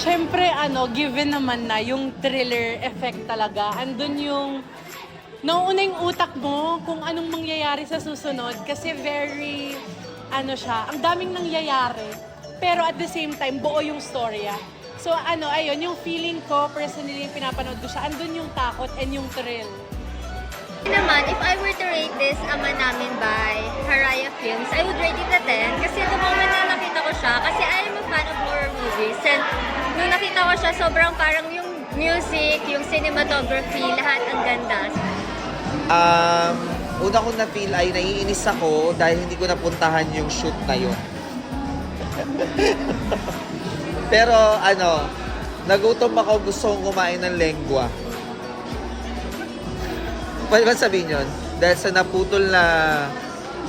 Siyempre, ano, given naman na yung thriller effect talaga. Andun yung nauuna yung utak mo kung anong mangyayari sa susunod kasi very, ano siya, ang daming nangyayari. Pero at the same time, buo yung storya. So ano, ayun, yung feeling ko, personally, pinapanood ko siya, andun yung takot and yung thrill. naman, if I were to rate this Ama Namin by Haraya Films, I would rate it a 10 kasi the moment na nakita ko siya, kasi I am a fan of horror movies and nung nakita ko siya, sobrang parang yung music, yung cinematography, lahat ang ganda. Um, una kong na-feel ay naiinis ako dahil hindi ko napuntahan yung shoot na yun. Pero ano, nagutom ako gusto kong kumain ng lengua. Pwede ba sabihin yun? Dahil sa naputol na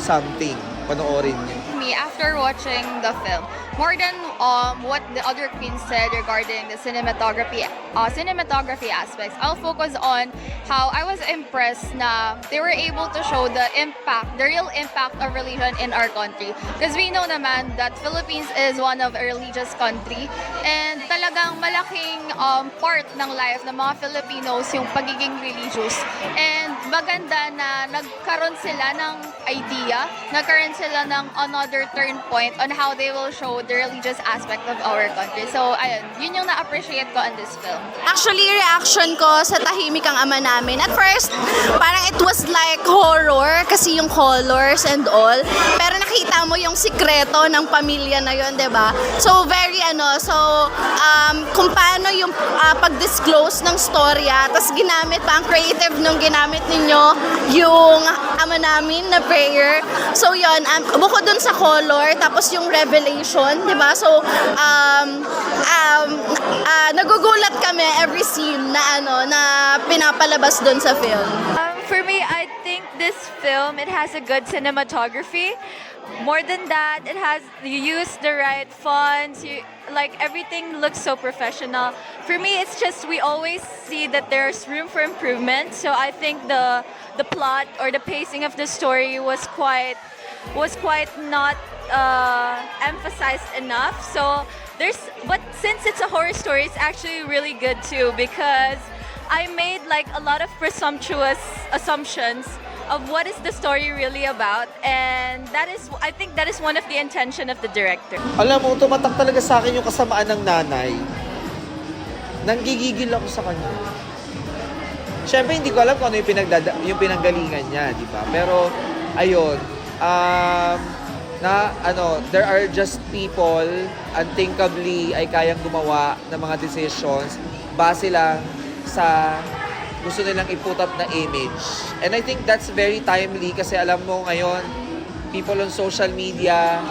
something, panoorin niyo. Me after watching the film. More than um, what the other queens said regarding the cinematography uh, cinematography aspects i'll focus on how i was impressed na they were able to show the impact the real impact of religion in our country. Because we know naman that philippines is one of a religious country and talagang malaking um, part ng life ng mga filipinos yung pagiging religious. And maganda na nagkaroon sila ng idea nagkaroon sila ng another turn point on how they will show the religious aspect of our country. So, ayun, yun yung na-appreciate ko on this film. Actually, reaction ko sa tahimik ang ama namin. At first, parang it was like horror kasi yung colors and all. Pero nakita mo yung sikreto ng pamilya na yon, 'di ba? So very ano, so um, kung paano yung ah, pag-disclose ng storya, tapos ginamit pa ang creative nung ginamit ninyo yung ama namin na prayer. So yon, um, bukod dun sa color, tapos yung revelation, 'di ba? So um, um, ah, nagugulat kami every scene na ano na pinapalabas dun sa film. Um, for me, I this film it has a good cinematography. More than that, it has you use the right fonts. You like everything looks so professional. For me, it's just we always see that there's room for improvement. So I think the the plot or the pacing of the story was quite was quite not uh, emphasized enough. So there's but since it's a horror story, it's actually really good too because I made like a lot of presumptuous assumptions of what is the story really about and that is I think that is one of the intention of the director. Alam mo, tumatak talaga sa akin yung kasamaan ng nanay. Nanggigigil ako sa kanya. Siyempre, hindi ko alam kung ano yung, pinagdada, yung pinanggalingan niya, di ba? Pero, ayun, um, na, ano, there are just people, unthinkably, ay kayang gumawa ng mga decisions base lang sa gusto nilang iput up na image. And I think that's very timely kasi alam mo ngayon, people on social media,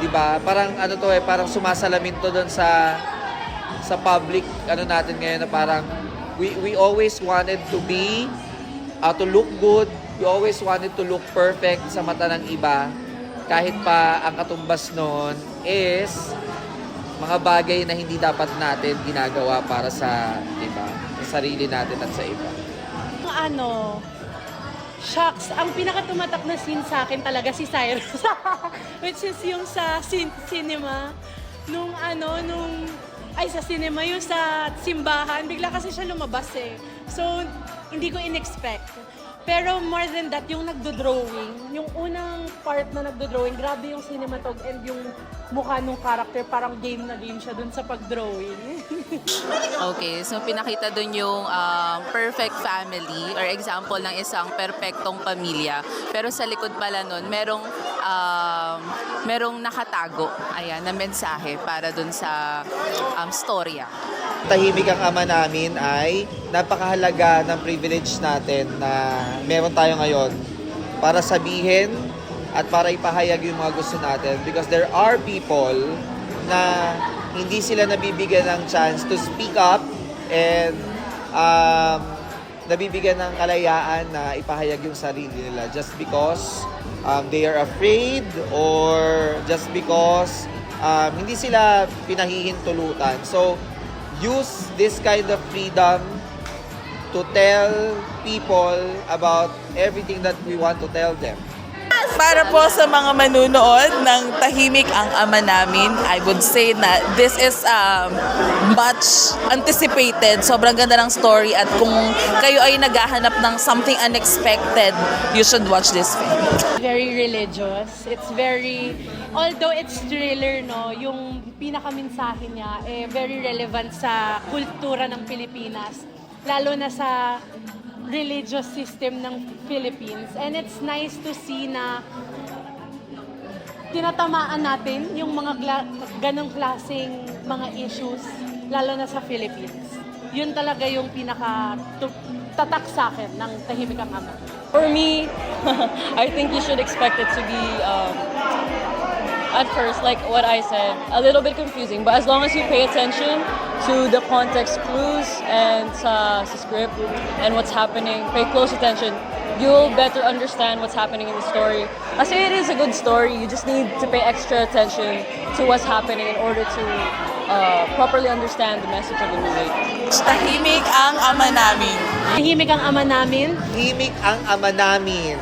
'di ba? Parang ano to eh, parang sumasalamin to doon sa sa public ano natin ngayon na parang we we always wanted to be uh, to look good. We always wanted to look perfect sa mata ng iba. Kahit pa ang katumbas noon is mga bagay na hindi dapat natin ginagawa para sa, 'di ba? Sa sarili natin at sa iba. Ano, shucks, ang pinakatumatak na scene sa akin talaga si Cyrus. Which is yung sa cin- cinema, nung ano, nung, ay sa cinema, yung sa simbahan, bigla kasi siya lumabas eh. So, hindi ko in-expect. Pero more than that, yung nagdo-drawing, yung unang part na nagdo-drawing, grabe yung cinematog and yung mukha nung character, parang game na game siya dun sa pag-drawing. Okay, so pinakita doon yung um, perfect family or example ng isang perpektong pamilya. Pero sa likod pala nun, merong um, merong nakatago, ayan, na mensahe para doon sa um, storya. Tahimik ang ama namin ay napakahalaga ng privilege natin na meron tayo ngayon para sabihin at para ipahayag yung mga gusto natin because there are people na hindi sila nabibigyan ng chance to speak up and um, nabibigyan ng kalayaan na ipahayag yung sarili nila just because um, they are afraid or just because um, hindi sila pinahihintulutan. So, use this kind of freedom to tell people about everything that we want to tell them. Para po sa mga manunood ng Tahimik ang Ama Namin, I would say na this is um, much anticipated. Sobrang ganda ng story at kung kayo ay naghahanap ng something unexpected, you should watch this film. very religious. It's very, although it's thriller, no, yung pinakamensahe niya, eh, very relevant sa kultura ng Pilipinas. Lalo na sa religious system ng Philippines. And it's nice to see na tinatamaan natin yung mga gla- ganong klaseng mga issues, lalo na sa Philippines. Yun talaga yung pinaka tatak sa akin ng Tahimik ang Ama. For me, I think you should expect it to be, um, at first, like what I said, a little bit confusing. But as long as you pay attention to the context clues and sa, sa script and what's happening, pay close attention, you'll better understand what's happening in the story. I say it is a good story. You just need to pay extra attention to what's happening in order to uh, properly understand the message of the movie. Tahimik ang Ama Namin. Tahimik ang Ama namin. Himik ang ama namin.